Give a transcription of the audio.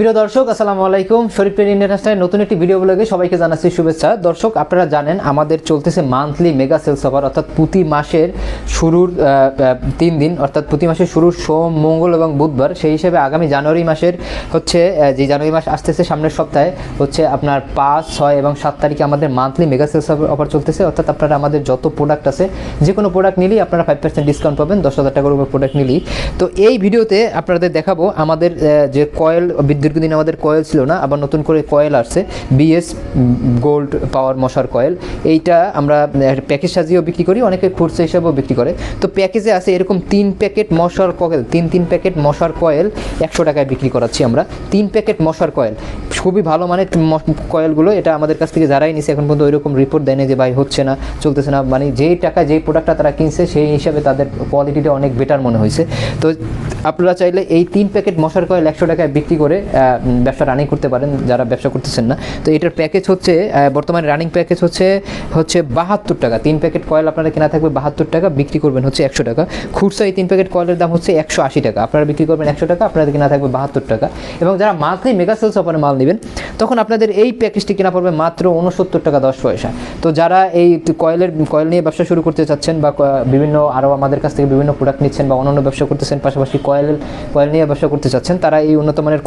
প্রিয় দর্শক, আসসালামু আলাইকুম। শরীফ ট্রেন ইন্টারন্যাশনালের নতুন একটি ভিডিও ব্লগে সবাইকে জানাচ্ছি শুভেচ্ছা। দর্শক, আপনারা জানেন, আমাদের চলতেছে মান্থলি মেগা সেলস অফার অর্থাৎ প্রতি মাসের শুরুর তিন দিন, অর্থাৎ প্রতি মাসের শুরুর সোম, মঙ্গল এবং বুধবার। সেই হিসেবে আগামী জানুয়ারি মাসের হচ্ছে যে জানুয়ারি মাস আসতেছে সামনের সপ্তাহে, হচ্ছে আপনার পাঁচ, ছয় এবং সাত তারিখে আমাদের মান্থলি মেগা সেলস অফার চলতেছে। অর্থাৎ আপনারা আমাদের যত প্রোডাক্ট আছে যে কোনো প্রোডাক্ট নিলেই আপনারা ফাইভ পার্সেন্ট ডিসকাউন্ট পাবেন, দশ হাজার টাকার উপর প্রোডাক্ট নিলেই। তো এই ভিডিওতে আপনাদের দেখাবো আমাদের যে কয়েল দীর্ঘদিন আমাদের কয়েল ছিল না, আবার নতুন করে কয়েল আসছে বিএস গোল্ড পাওয়ার মশার কয়েল এইটা আমরা প্যাকেজ সাজিয়েও বিক্রি করি, অনেকে খুচরা হিসাবেও বিক্রি করে। তো প্যাকেজে আছে এরকম তিন প্যাকেট মশার কয়েল তিন তিন প্যাকেট মশার কয়েল একশো টাকায় বিক্রি করাচ্ছি আমরা। তিন প্যাকেট মশার কয়েল খুবই ভালো মানের ম- কয়েলগুলো এটা আমাদের কাছ থেকে যারাই নিছে, এখন পর্যন্ত ওইরকম রিপোর্ট দেয়নি যে, ভাই, হচ্ছে না, চলতেছে না। মানে যেই টাকা, যেই প্রোডাক্টটা তারা কিনছে, সেই হিসাবে তাদের কোয়ালিটিটা অনেক বেটার মনে হয়েছে। তো আপনারা চাইলে এই তিন প্যাকেট মশার কয়েল একশো টাকায় বিক্রি করে ব্যবসা রানিং করতে পারেন যারা ব্যবসা করতেছেন না। তো এটার প্যাকেজ হচ্ছে বর্তমানে রানিং প্যাকেজ হচ্ছে হচ্ছে বাহাত্তর টাকা। তিন প্যাকেট কয়েল আপনারা কেনা থাকবে বাহাত্তর টাকা, বিক্রি করবেন হচ্ছে একশো টাকা। খুচরা এই তিন প্যাকেট কয়েলের দাম হচ্ছে একশো আশি টাকা। আপনারা বিক্রি করবেন একশো টাকা আপনাদের কেনা থাকবে বাহাত্তর টাকা। এবং যারা মান্থলি মেগা সেলস অফারে মাল নেবেন, তখন আপনাদের এই প্যাকেজটি কেনা পড়বে মাত্র উনসত্তর টাকা দশ পয়সা। তো যারা এই কয়েলের, কয়েল নিয়ে ব্যবসা শুরু করতে চাচ্ছেন বা বিভিন্ন আরও আমাদের কাছ থেকে বিভিন্ন প্রোডাক্ট নিচ্ছেন বা অন্যান্য ব্যবসা করতেছেন, পাশাপাশি কয়েল কয়েল নিয়ে ব্যবসা করতে চাচ্ছেন তারা এই উন্নত মানের